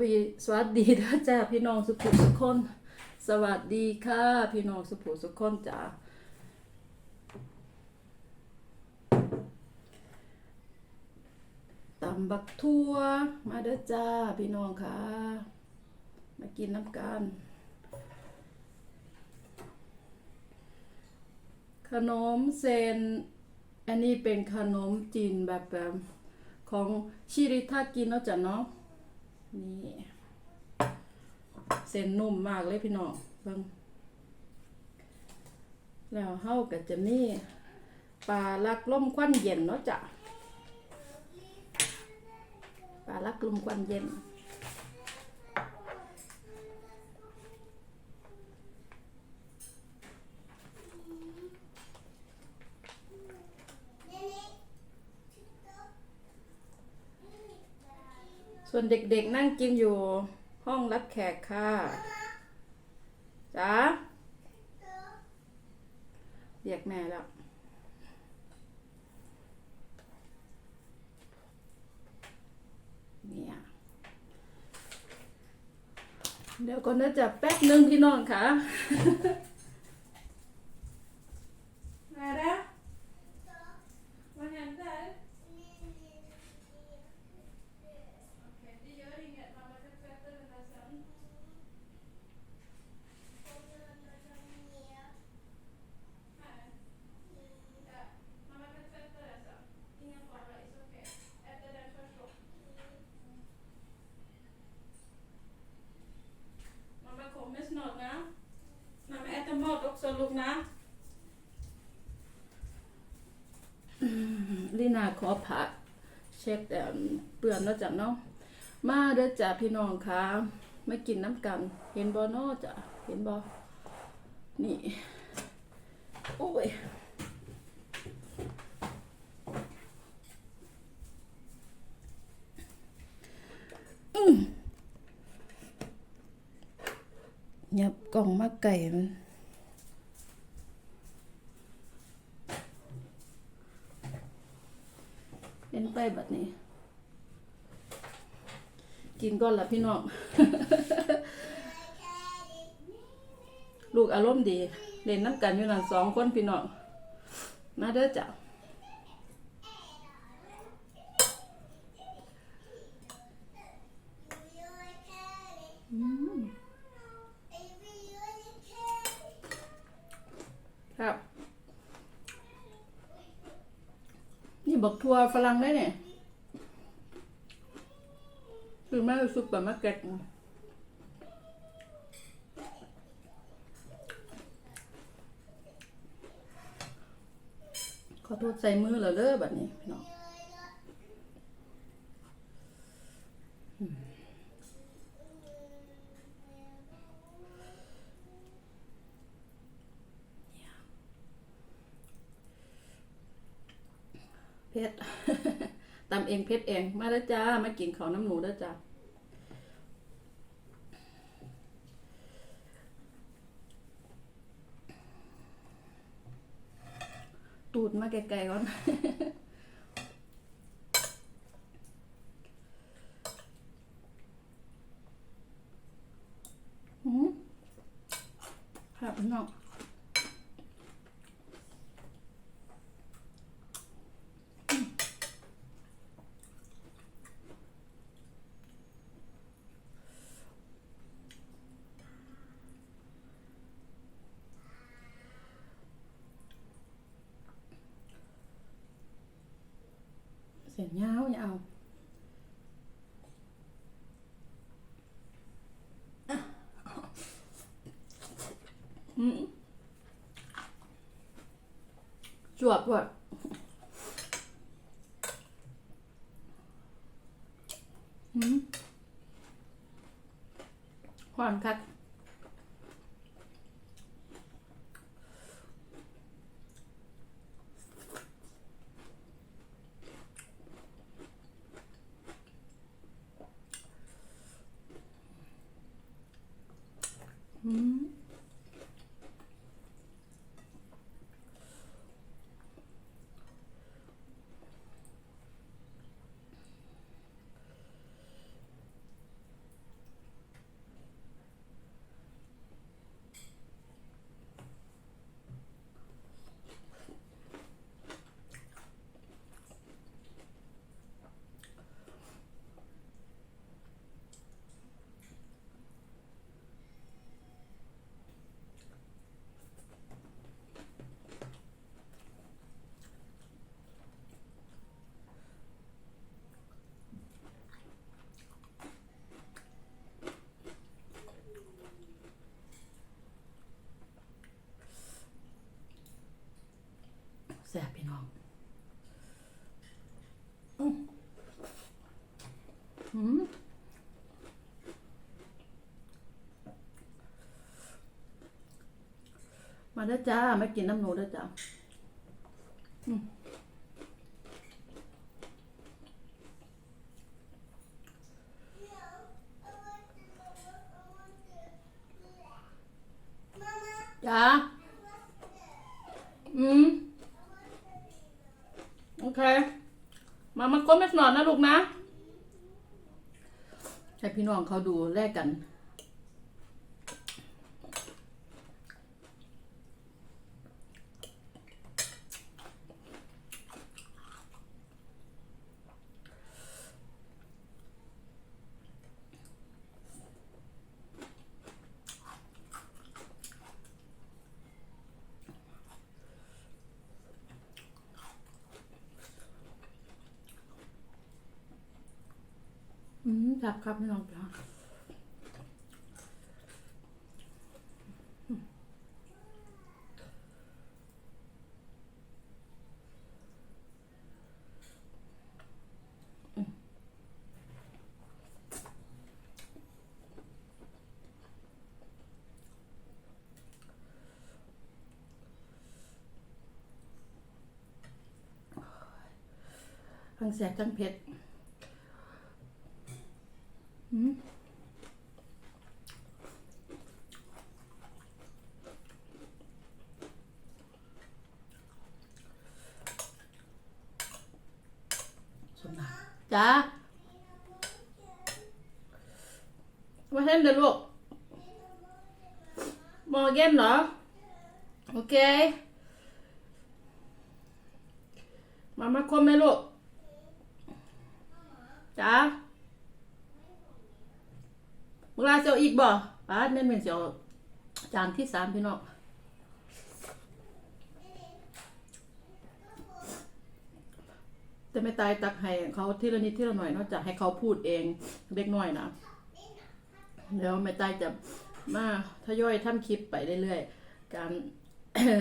วีสวัสดีนะจ้าพี่น้องสุขุสุขคน สวัสดีค่ะ พี่น้องสุขุสุขคนจ้าตำบักทั่วมาเด้อจ้าพี่น้องค่ะ มากินน้ำกันขนมเซน อันนี้เป็นขนมจีนแบบแบบของชิริทากินเนาะจ้ะเนาะ นี่เส้นนุ่มมากเลยพี่น้องเบิ่งแล้วเฮาก็จะมีปลาลักล่มควันเย็นเนาะจ้ะปลาลักลมควันเย็น วนเด็กๆนั่งกินอยู่ห้องรับแขกค่ะจ้าเรียกแม่แล้วเนี่ยเดี๋ยวก่อนนะจะแป๊บนึงพี่น้องค่ะ มาแล้วมาเห็นได้ Okej, det gör inget. Mamma kan tvätta den där sen. Nej. Ja, mamma kan tvätta den sen. Ingen fara, it's okay. Äta den först då. Mamma kommer snart na. Mamma äter mat också, Lugna. ลีนาขอผักเช็ดเอิ่ม เปลือนแล้วจ้ะเนาะมาเด้อจ้ะพี่น้องค่ะไม่กินน้ำกัน เห็นบ่เนาะจ้ะเห็นบ่นี่ โอ้ยอืมยับกล่องมาไก่มัน เล่นไปแบบนี้ ก่อนละพี่น้อง ลูกอารมณ์ดี เล่นน้ำกันอยู่นั่นสองคนพี่น้อง มาเด้อจ้ะครับ นี่บอกทัวร์ฝรั่งได้เนี่ย แม่ซุปเปอร์มาร์เก็ตขอโทษใส่มือแล้วเด้อแบบนี้พี่น้องเผ็ดตำเองเผ็ดเอง มาแล้วจ้า มากินข้าวน้ำหนูแล้วจ้า ตูดมาไกลๆก่อน หืมครับพี่น้อง เสียงยาวยาวอืม จว ซ่บพี่น้องอืมมาด้จ้ามากินน้ำหนูด้จ้าอืม น้องเขาดูแลกกัน อืมครับครับพี่น้องจ้าทั้งแสบทั้งเผ็ด สมนจ้าว่าเห็นเด้อลูกมองเกนเหรอ โอเค มามาคมไหมลูกจ้า วลาเสียวอีกบ่ป้าดแม่นเป็นเสียวจานที่สามพี่น้องแต่ไม่ตายตักให้เขาทีละนิดทีละหน่อยนอกจากให้เขาพูดเองเล็กน้อยนะเดี๋ยวแม่ตายจะมาทยอยทำคลิปไปเรื่อยๆการ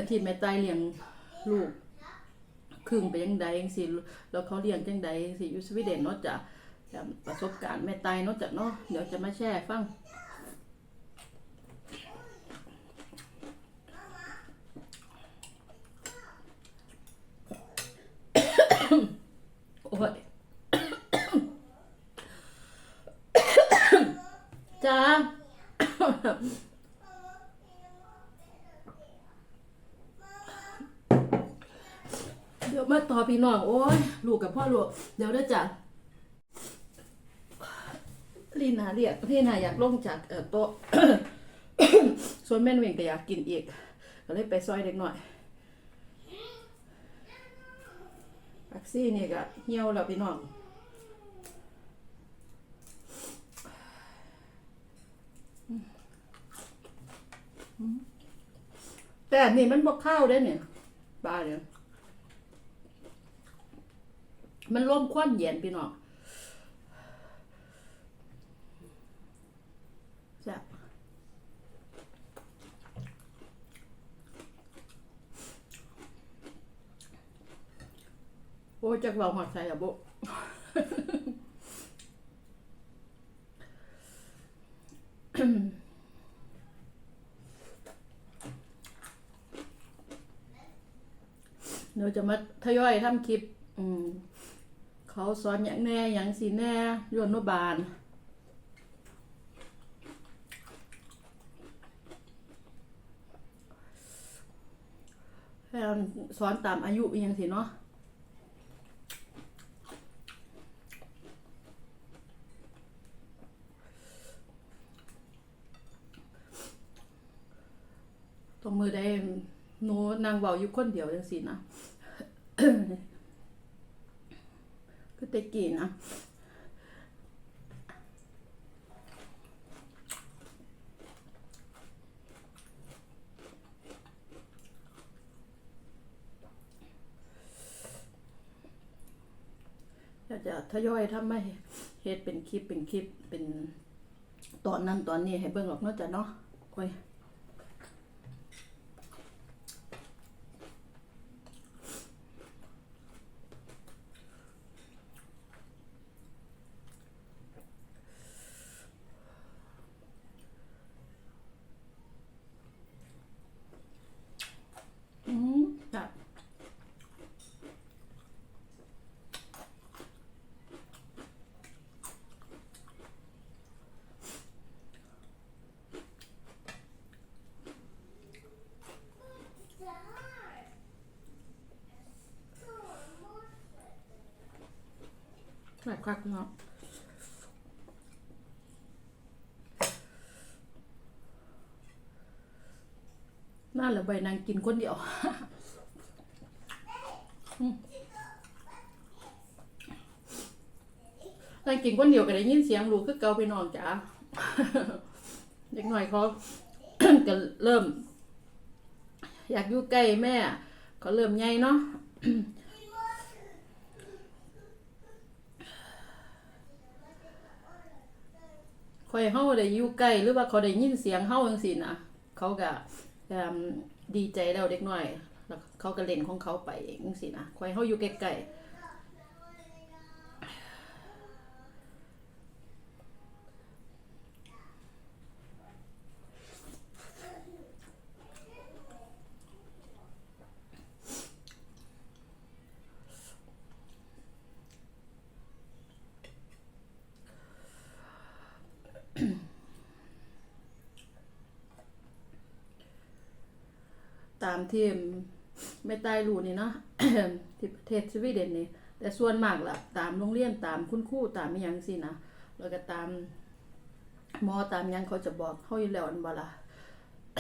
ที่แม่ตายเลี้ยงลูกครึ่งไปยังใดยังสิแล้วเขาเลี้ยงจังใดสิอยู่สวีเดนเนาะจะ จะประสบการณ์แม่ตายนาะจะเนาะเดี๋ยวจะมาแชร์ฟังโอ้ยจ้าเดี๋ยวมาต่อพี่น้อง โอ้ยลูกกับพ่อลูก เดี๋ยวได้อจ้ะ ลีนาเรียกพี่นาอยากลงจากเอ่อโต๊ะส่วนแม่นเวงก็อยากกินอีก ก็เลยไปซอยเด็กหน่อยแท็กซี่นี่ก็เหี่ยวแล้วพี่น้องแต่นี่มันบอกข้าวได้เนี่ยปลาเนี่ยมันร่วมควันเย็นพี่น้อง ซ่บโอ้จากเราหอดใส่อะโบเดี๋ยวจะมาทยอยทำคลิป เขาสอนอย่างแน่อย่างสีแน่ยวนนบาน ลให้สอนตามอายุอหย่างสิเนาะตรงมือได้หนูนางเบาอยู่คนเดียวจังสินะ คือแตะกี้นะ อยากจะ ทยอยทำไม่เฮ็ดเป็นคลิปเป็นคลิปเป็นตอนนั้นตอนนี้ให้เบิ่งหรอกเนาะจ้ะเนาะโอ้ย อ แซ่บ คักเนาะน่าเหลือใบนางกินคนเดียวนางกินคนเดียวก็ได้ยินเสียงลูกคือเกาไปนอนจ้าเด็กหน่อยเขาก็เริ่ม อยากอยู่ใกล้แม่เขาเริ่มใหญ่เนาะ คอยเฮาได้อยู่ใกล้หรือว่าเขาได้ยินเสียงเฮาจังซี่นะเขาก็ดีใจแล้วเด็กน้อยแล้วเขาก็เล่นของเขาไปจังซี่นะคอยเฮาอยู่ใกล้ๆตามที่ไม่ใต้รูนี่เนาะที่ประเทศสวีเดนนี่แต่ส่วนมากล่ะ ตามโรงเรียนตามคุณครูตามอีหยังสินะแล้วก็ตามหมอตามยังเขาจะบอกเฮาอยู่แล้วอันบ่ล่ะเ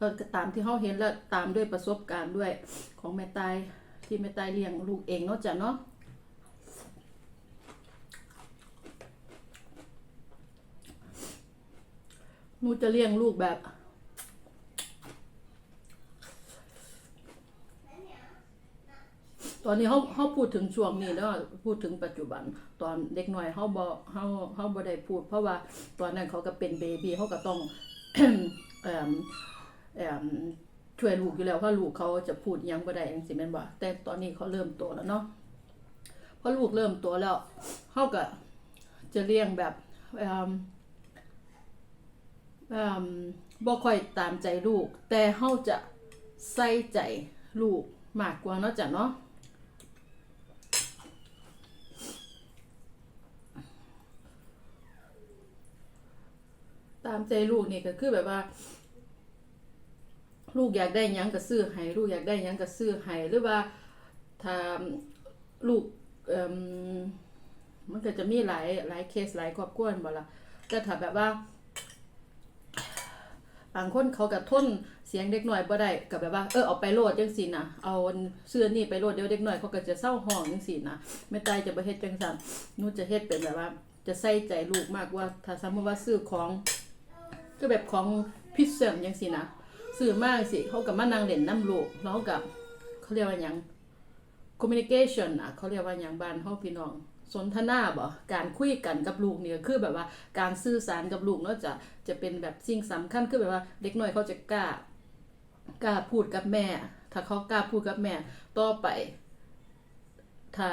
ออก็ตามที่เขาเห็นแล้วตามด้วยประสบการณ์ด้วยของแม่ตายที่แม่ตายเลี้ยงลูกเองเนาะจ้ะเนาะหนูจะเลี้ยงลูกแบบ ต อนนี้เขาเขาพูดถึงช่วงนี้เนาะพูดถึงปัจจุบัน ตอนเด็กหน่อยเขาบอเขาเขาบ่ได้พูด เพราะว่าตอนนั้นเขาก็เป็นเบบีเขาก็ต้องช่วยลูกอยู่แล้วเพราะลูกเขาจะพูดยังบ่ได้จังซี่แม่นบ่แต่ตอนนี้เขาเริ่มโตแล้วเนาะพอลูกเริ่มโตแล้วเขาก็จะเลี้ยงแบบเอ่มเอ่มบ่ค่อยตามใจลูก แต่เขาจะใส่ใจลูกมากกว่าเนาะจ้ะเนาะ ตามใจลูกนี่ก็คือแบบว่า ลูกอยากได้ยังก็ซื้อให้ลูกอยากได้ยังก็ซื้อให้หรือว่าถ้าลูกมมันก็จะมีหลายหลายเคสหลายครอบครัวมันบ่ล่ะแต่ถ้าแบบว่าบางคนเขาก็ทนเสียงเด็กหน้อยบ่ได้ก็แบบว่าเออเอาไปโลดจังซี่นะเอาเสื้อนี่ไปโลดเดี๋ยวเด็กหน้อยเขาก็จะเศร้าห้องจังซี่นะแม่ตายจะบ่เฮ็ดจังซั่นนูจะเฮ็ดเป็นแบบว่า จะใส่ใจลูกมากกว่า ถ้าสมมติว่าซื้อของ ก็แบบของพิเศษจังซี่นะซื้อมากสิเขากับมานั่งเล่นน้ำลูกแล้วกับเขาเรียกว่าหยัง communication อะเขาเรียกว่าหยังบ้านเฮาพี่น้อง สนทนาบ่การคุยกันกับลูกเนี่ยคือแบบว่าการสื่อสารกับลูกเนาะจะจะเป็นแบบสิ่งสำคัญคือแบบว่าเด็กน้อยเขาจะกล้ากล้าพูดกับแม่ ถ้าเขากล้าพูดกับแม่ต่อไปถ้า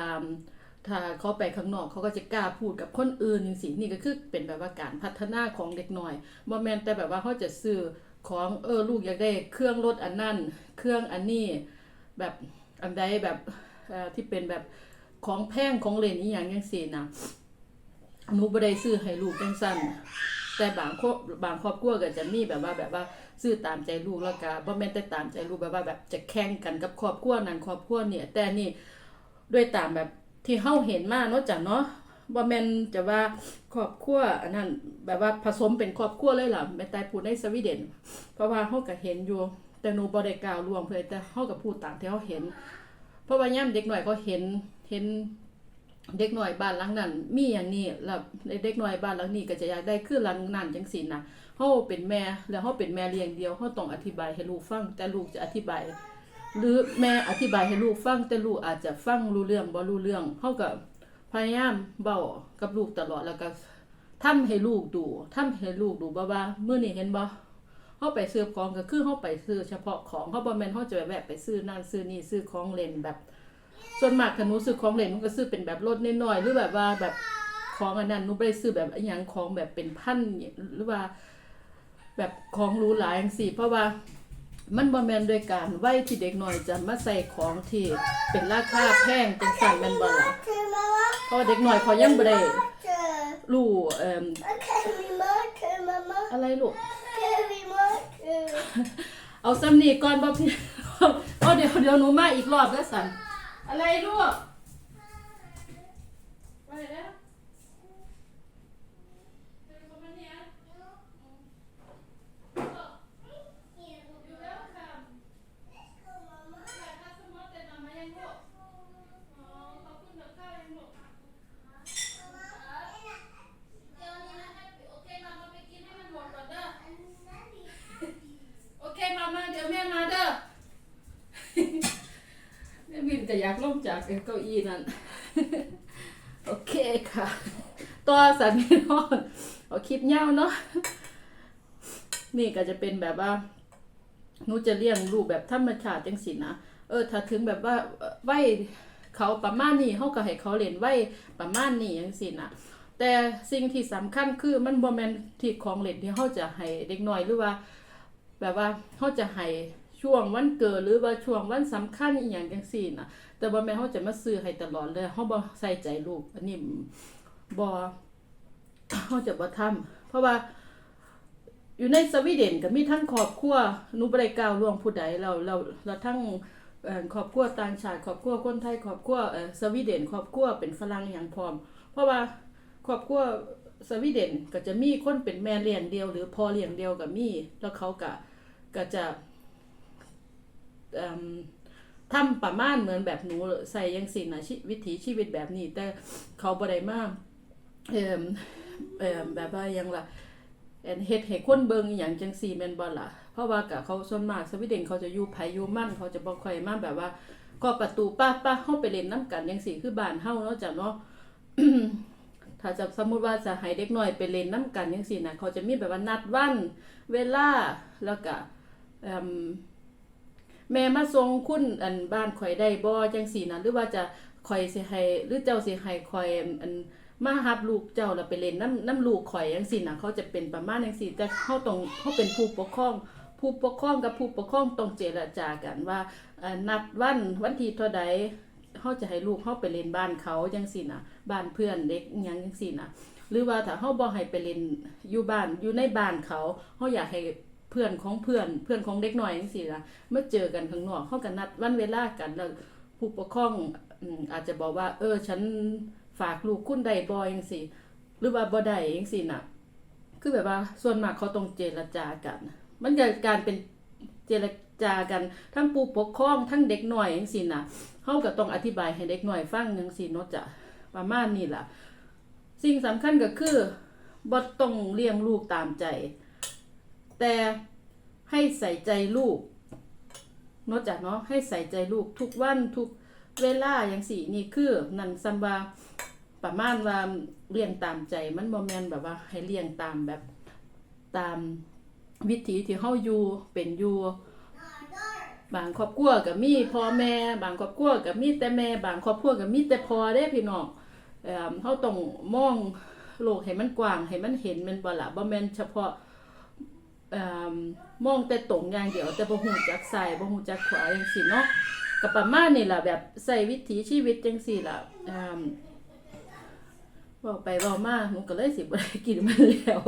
ถ้าเขาไปข้างนอกเขาก็จะกล้าพูดกับคนอื่นจังซี่นี่ก็คือเป็นแบบว่าการพัฒนาของเด็กน้อยบ่แม่นแต่แบบว่าเขาจะซื้อของเออลูกอยากได้เครื่องรถอันนั้นเครื่องอันนี้แบบอันใดแบบที่เป็นแบบของแพงของเล่นอีหยังจังซี่นะหนูบ่ได้ซื้อให้ลูกจังซั่นแต่บางครอบบางครอบครัวก็จะมีแบบว่าแบบว่าซื้อตามใจลูกแล้วก็บ่แม่นแต่ตามใจลูกแบบว่าแบบจะแข่งกันกับครอบครัวนั้นครอบครัวเนี่ยแต่นี่ด้วยตามแบบ ที่เฮาเห็นมาเนาะจ้ะเนาะบ่แม่นจะว่าครอบครัวอันนั้นแบบว่าผสมเป็นครอบครัวเลยล่ะแม่ตายพูดในสวีเดน เพราะว่าเฮาก็เห็นอยู่แต่หนูบ่ได้กล่าวลวงเพิ่นแต่เฮาก็พูดตามที่เฮาเห็น เพราะว่ายามเด็กหน้อยเขาเห็นเห็นเด็กหน้อยบ้านหลังนั้น มีอย่างนี้แล้วเด็กหน้อยบ้านหลังนี้ก็จะอยากได้คือหลังนั้นจังซี่นะเฮาเป็นแม่แล้วเฮาเป็นแม่เลี้ยงเดียวเฮาต้องอธิบายให้ลูกฟังแต่ลูกจะอธิบาย หรือแม่อธิบายให้ลูกฟังแต่ลูกอาจจะฟังรู้เรื่องบ่รู้เรื่องเฮาก็พยายามเว้ากับลูกตลอดแล้วก็ทำให้ลูกดูทำให้ลูกดูบ่ว่าเมื้อนี้เห็นบ่เฮาไปซื้อของก็คือเฮาไปซื้อเฉพาะของเฮาบ่แม่นเฮาจะแบบไปซื้อนั่นซื้อนี่ซื้อของเล่นแบบ ส่วนมากถ้าหนูซื้อของเล่นหนูก็ซื้อเป็นแบบรถน้อยๆหรือแบบว่าแบบของอันนั้นหนูบ่ได้ซื้อแบบอหยังของแบบเป็นพันหรือว่า แบบของรูหราจังซี่เพราะว่า มันบ่แม่นด้วยการไว้ที่เด็กน้อยจะมาใส่ของที่เป็นราคาแพงจังซั่นแม่นบ่ล่ะเพราะเด็กน้อยเขายังบ่ได้รู้เอ่ออะไรลูกเอาซ้ำนี่ก่อนบ่พี่เอาเดี๋ยวเดี๋ยวหนูมาอีกรอบแล้วสันอะไรลูกแล้วเดี๋ยวประมาณเนี้ยอยู่แล้วค่ะแต่ถ้าสมมติแต่นำมายังลูกอ๋อขอบคุณเดี๋ยวข้าวยังลูกเดี๋ยวนี้นะโอเคมามาไปกินให้มันหมดก่อนเด้อ โอเคมามาเดี๋ยวแม่มาเด้อ แม่บินจะอย เก้าอี้นั่น โอเคค่ะตัวสันพี่น้องเอาคลิปเงาวเนาะนี่ก็จะเป็นแบบว่าหนูจะเลี้ยงลูกแบบธรรมชาติจังสินะเออ ถ้าถึงแบบว่าเอ่อไว้เขาประมาณนี้เขาก็ให้เขาเล่นไหวประมาณนี้จังสินะแต่สิ่งที่สำคัญคือมันบ่แมนที่ของเล่นที่เขาจะให้เด็กน้อยหรือว่า แบบว่าเขาจะให้ ช่วงวันเกิดหรือว่าช่วงวันสำคัญอีหยังจังซี่นะแต่บ่แม่นเขาจะมาซื้อให้ตลอดเลยเขาบ่ใส่ใจลูก อันนี้บ่เขาจะบ่ทำเพราะว่า อยู่ในสวีเดนก็มีทั้งครอบครัวหนูบ่ได้กล่าวล่วงผู้ใดเราเราเราทั้งเอ่อครอบครัวต่างชาติครอบครัวคนไทยครอบครัวเอ่อสวีเดนครอบครัวเป็นฝรั่งอย่างพร้อม เพราะว่าครอบครัวสวีเดนก็จะมีคนเป็นแม่เลี้ยงเดียว หรือพ่อเลี้ยงเดียวก็มีแล้วเขาก็ก็จะ ทำประมาณเหมือนแบบหนูใส่ยังสินะชีวิถีชีวิตแบบนี้ แต่เขาบ่ได้มาเอ่มเอ่มแบบว่ายังละเฮ็ดให้คนเบิงอย่างจังซี่แม่นบ่ล่ะ เพราะว่าก็เขาส่วนมากสวีเดนเขาจะอยู่ไผอยู่มั่นเขาจะบ่ค่อยมาแบบว่าก็ประตูป้าป้าเฮาไปเล่นน้ำกันจังซี่คือบ้านเฮาเนาะจ้ะเนาะถ้าจะสมมุติว่าจะให้เด็กน้อยไปเล่นน้ำกันจังซี่นะเขาจะมีแบบว่านัดวันเวลาแล้วก็เอิ่ม แม่มาส่งคุณอันบ้านข่อยได้บ่จังซี่นะหรือว่าจะข่อยสิให้หรือเจ้าสิให้ข่อยอันมาหับลูกเจ้าแล้วไปเล่นน้ำน้ำลูกข่อยจังซี่นะเขาจะเป็นประมาณจังซี่แต่เขาต้องเขาเป็นผู้ปกครองผู้ปกครองกับผู้ปกครองต้องเจรจากันว่าอ่อนัดวันวันที่เท่าใดเขาจะให้ลูกเขาไปเล่นบ้านเขาจังซี่นะบ้านเพื่อนเด็กอิหยังจังซี่นะหรือว่าถ้าเขาบ่ให้ไปเล่นอยู่บ้านอยู่ในบ้านเขาเขาอยากให้ พื่อนของเพื่อนเพื่อนของเด็กหน้อยจังซี่นะมาเจอกันข้างนอกเขาก็นัดวันเวลากันแล้วผู้ปกครองอาจจะบอกว่า เออ ฉันฝากลูกคุณได้บ่จังซี่หรือว่าบ่ได้จังซี่น่ะ คือแบบว่าส่วนมากเขาต้องเจรจากัน มันก็การเป็นเจรจากันทั้งผู้ปกครองทั้งเด็กหน้อยจังซี่น่ะเฮาก็ต้องอธิบายให้เด็กหน้อยฟังจังซี่เนาะจ้ะประมาณนี้ล่ะ สิ่งสำคัญก็คือบ่ต้องเลี้ยงลูกตามใจ แต่ให้ใส่ใจลูกนาะจ้ะเนาะให้ใส่ใจลูกทุกวันทุกเวลาอย่างสี่นี่คือนันซัมบาประมาณว่าเลี้ยงตามใจมันบ่แมนแบบว่าให้เลี้ยงตามแบบตามวิถีที่เฮาอยู่เป็นอยู่บางครอบครัวก็มีพ่อแม่ บางครอบครัวก็มีแต่แม่ บางครอบครัวก็มีแต่พ่อเด้พี่น้องเอ่อเฮาต้องมองโลกให้มันกว้างให้มันเห็นมันบ่ละบ่แม่นเฉพาะ มองแต่ตรงอย่างเดียว แต่บ่ฮู้จักซ้ายบ่ฮู้จักขวาจังซี่เนาะก็ประมาณนี่แหละแบบใส่วิถีชีวิตจังสี่ล่ะอ่าบอกไปบอกมาหนูก็เลยสิบ่ได้กินมันแล้ว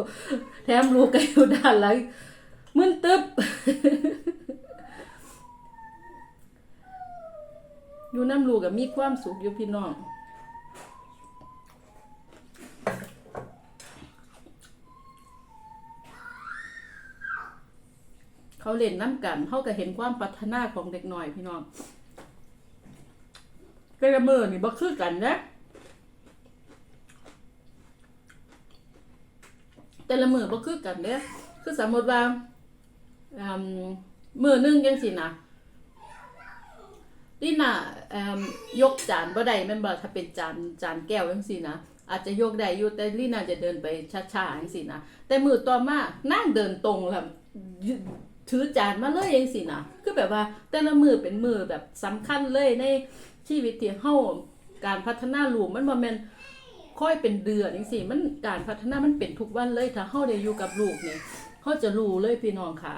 แถมลูกก็อยู่ด้านหลังมึนตึบอยู่น้ำลูกก็มีความสุขอยู่พี่น้อง เล่นน้ำกันเขาก็เห็นความพัฒนาของเด็กน้อยพี่น้องแต่ละมือนี่บ่คือกันนะแต่ละมือบ่คือกันเด้อคือสมมติว่ามือหนึงจังสินะนี่น่ะยกจานบ่ได้แม่นบ่ถ้าเป็นจานจานแก้วจังซี่นะอาจจะยกได้อยู่แต่ลีน่าจะเดินไปช้าๆจังซี่นะแต่มือต่อมานั่งเดินตรงแล้ว ถือจานมาเลยเองสินะคือแบบว่าแต่ละมือเป็นมือแบบสำคัญเลยในชีวิตที่เฮาการพัฒนาลูกมันบ่แม่นค่อยเป็นเดือนจังซี่มันการพัฒนามันเป็นทุกวันเลยถ้าเฮาได้อยู่กับลูกนี่เฮาจะรู้เลยพี่น้องค่ะ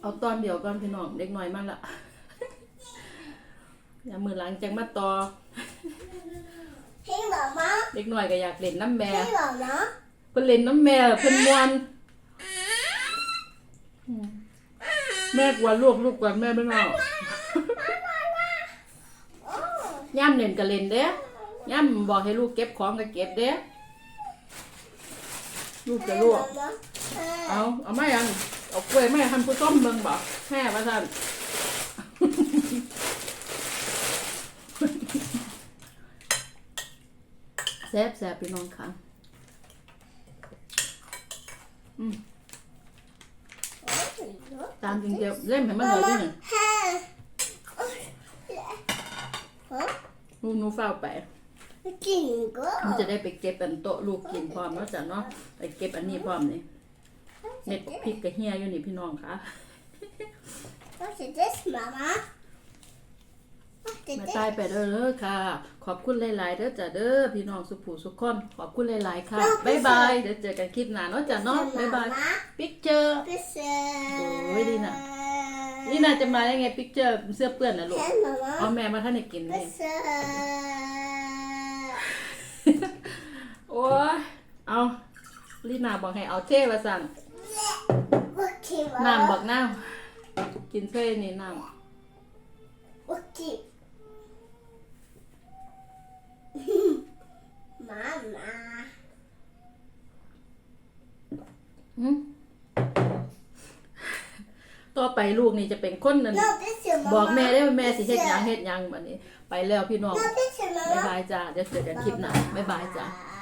เอาตอนเดียวก่อนพี่น้องเด็กน้อยมาละอย่ามือหลังจังมาต่อ Hej mamma. เด็กน้อยก็อยากเล่นน้ำแม่ Hej mamma. เพิ่นเล่นน้ำแม่เพิ่นม่วนอืม แม่กว่าลูกลูกกว่าแม่ไม่เอา Åh, ย่ามเล่นก็เล่นเด้ mamma. ย่ำบอกให้ลูกเก็บของก็เก็บเด้ลูกจะลวกเอาเอาไม่ยังเอากล้วยไม่ทันผู้ต้มเบิ่งบอกแม่มาท่านแซ่บแซ่บพี่น้องค่ะ ตามจริงๆเล่มให้มันเลยด้วยหนึ่งหนูหนูเฝ้าไป กินก็มันจะได้ไปเก็บอันโต๊ะลูกกินพร้อมแล้วจ้ะเนาะไปเก็บอันนี้พร้อมนี่เน็ตพริกกระเฮียอยู่นี่พี่น้องค่ะ What is this, Mama? What is มา this? ตายไปเด้อเด้อค่ะ ขอบคุณหลาย ๆเด้อจ้ะเด้อพี่น้องสุขผู้สุขคนขอบคุณหลาย ๆ ค่ะ บ๊ายบาย เดี๋ยวเจอกันคลิปหน้าเนาะจ้ะเนาะบ๊ายบายปิกเจอร์ This โอ้ยดีน่ะนี่น่าจะมาได้ไงปิกเจอร์เสื้อเปื้อนนะลูก Hey, Mama. เอาแม่มาท่านให้กินนี่ This โอ้ยเอาลีนาบอกให้เอาเทวาสั่ง Okay, น้ำ Mama. บอกน้ำกินเท่นี่น้ Okay. Mama. ำหึต่อไปลูกนี่จะเป็นคนนั่น No, this is Mama. บอกแม่ได้ว่าแม่สิเฮ็ดหยังเฮ็ดหยังบัดนี้ ไปแล้วพี่น้อง No, this is บ๊าย Mama. บายจ้าเดี๋ยวเจอกันคลิปหน้าบ๊ายบายจ้า Bye.